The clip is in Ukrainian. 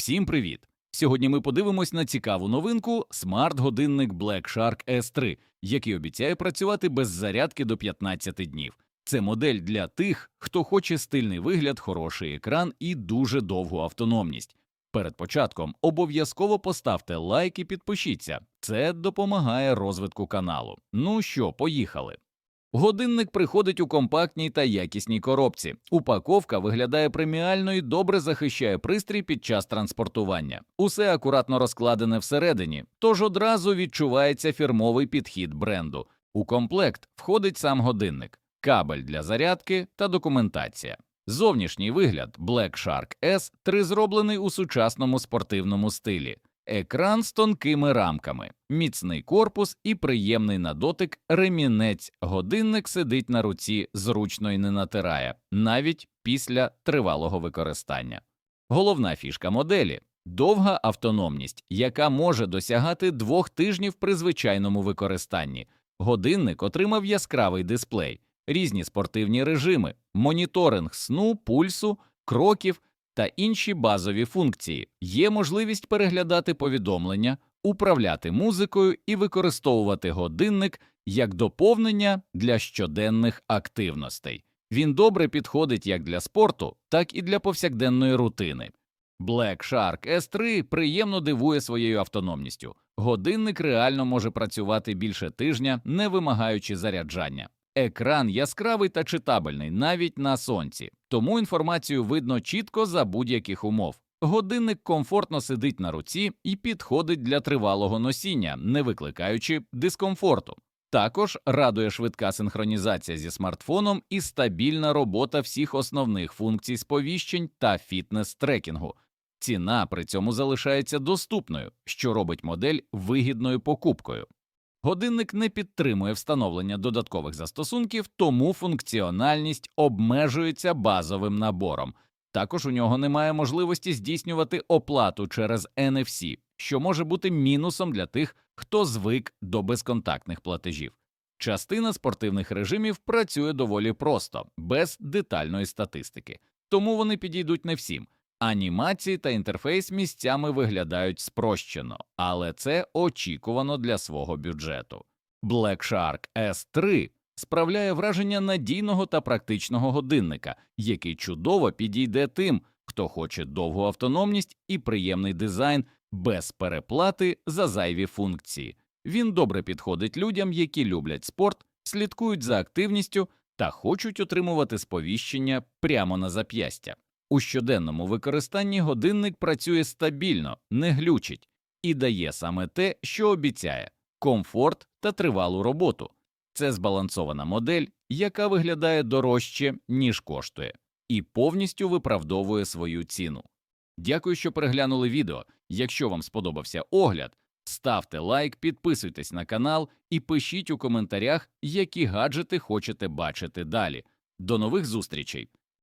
Всім привіт! Сьогодні ми подивимось на цікаву новинку смарт-годинник Black Shark S3, який обіцяє працювати без зарядки до 15 днів. Це модель для тих, хто хоче стильний вигляд, хороший екран і дуже довгу автономність. Перед початком обов'язково поставте лайк і підпишіться. Це допомагає розвитку каналу. Ну що, поїхали. Годинник приходить у компактній та якісній коробці. Упаковка виглядає преміально і добре захищає пристрій під час транспортування. Усе акуратно розкладене всередині, тож одразу відчувається фірмовий підхід бренду. У комплект входить сам годинник, кабель для зарядки та документація. Зовнішній вигляд Black Shark S3 зроблений у сучасному спортивному стилі. Екран з тонкими рамками, міцний корпус і приємний на дотик ремінець. Годинник сидить на руці, зручно і не натирає, навіть після тривалого використання. Головна фішка моделі довга автономність, яка може досягати двох тижнів при звичайному використанні. Годинник отримав яскравий дисплей, різні спортивні режими, моніторинг сну, пульсу, кроків та інші базові функції. Є можливість переглядати повідомлення, управляти музикою і використовувати годинник як доповнення для щоденних активностей. Він добре підходить як для спорту, так і для повсякденної рутини. Black Shark S3 приємно дивує своєю автономністю. Годинник реально може працювати більше тижня, не вимагаючи заряджання. Екран яскравий та читабельний навіть на сонці, тому інформацію видно чітко за будь-яких умов. Годинник комфортно сидить на руці і підходить для тривалого носіння, не викликаючи дискомфорту. Також радує швидка синхронізація зі смартфоном і стабільна робота всіх основних функцій сповіщень та фітнес-трекінгу. Ціна при цьому залишається доступною, що робить модель вигідною покупкою. Годинник не підтримує встановлення додаткових застосунків, тому функціональність обмежується базовим набором. Також у нього немає можливості здійснювати оплату через NFC, що може бути мінусом для тих, хто звик до безконтактних платежів. Частина спортивних режимів працює доволі просто, без детальної статистики, тому вони підійдуть не всім. Анімації та інтерфейс місцями виглядають спрощено, але це очікувано для свого бюджету. Black Shark S3 справляє враження надійного та практичного годинника, який чудово підійде тим, хто хоче довгу автономність і приємний дизайн без переплати за зайві функції. Він добре підходить людям, які люблять спорт, слідкують за активністю та хочуть отримувати сповіщення прямо на зап'ястя. У щоденному використанні годинник працює стабільно, не глючить і дає саме те, що обіцяє комфорт та тривалу роботу. Це збалансована модель, яка виглядає дорожче, ніж коштує, і повністю виправдовує свою ціну. Дякую, що переглянули відео. Якщо вам сподобався огляд, ставте лайк, підписуйтесь на канал і пишіть у коментарях, які гаджети хочете бачити далі. До нових зустрічей!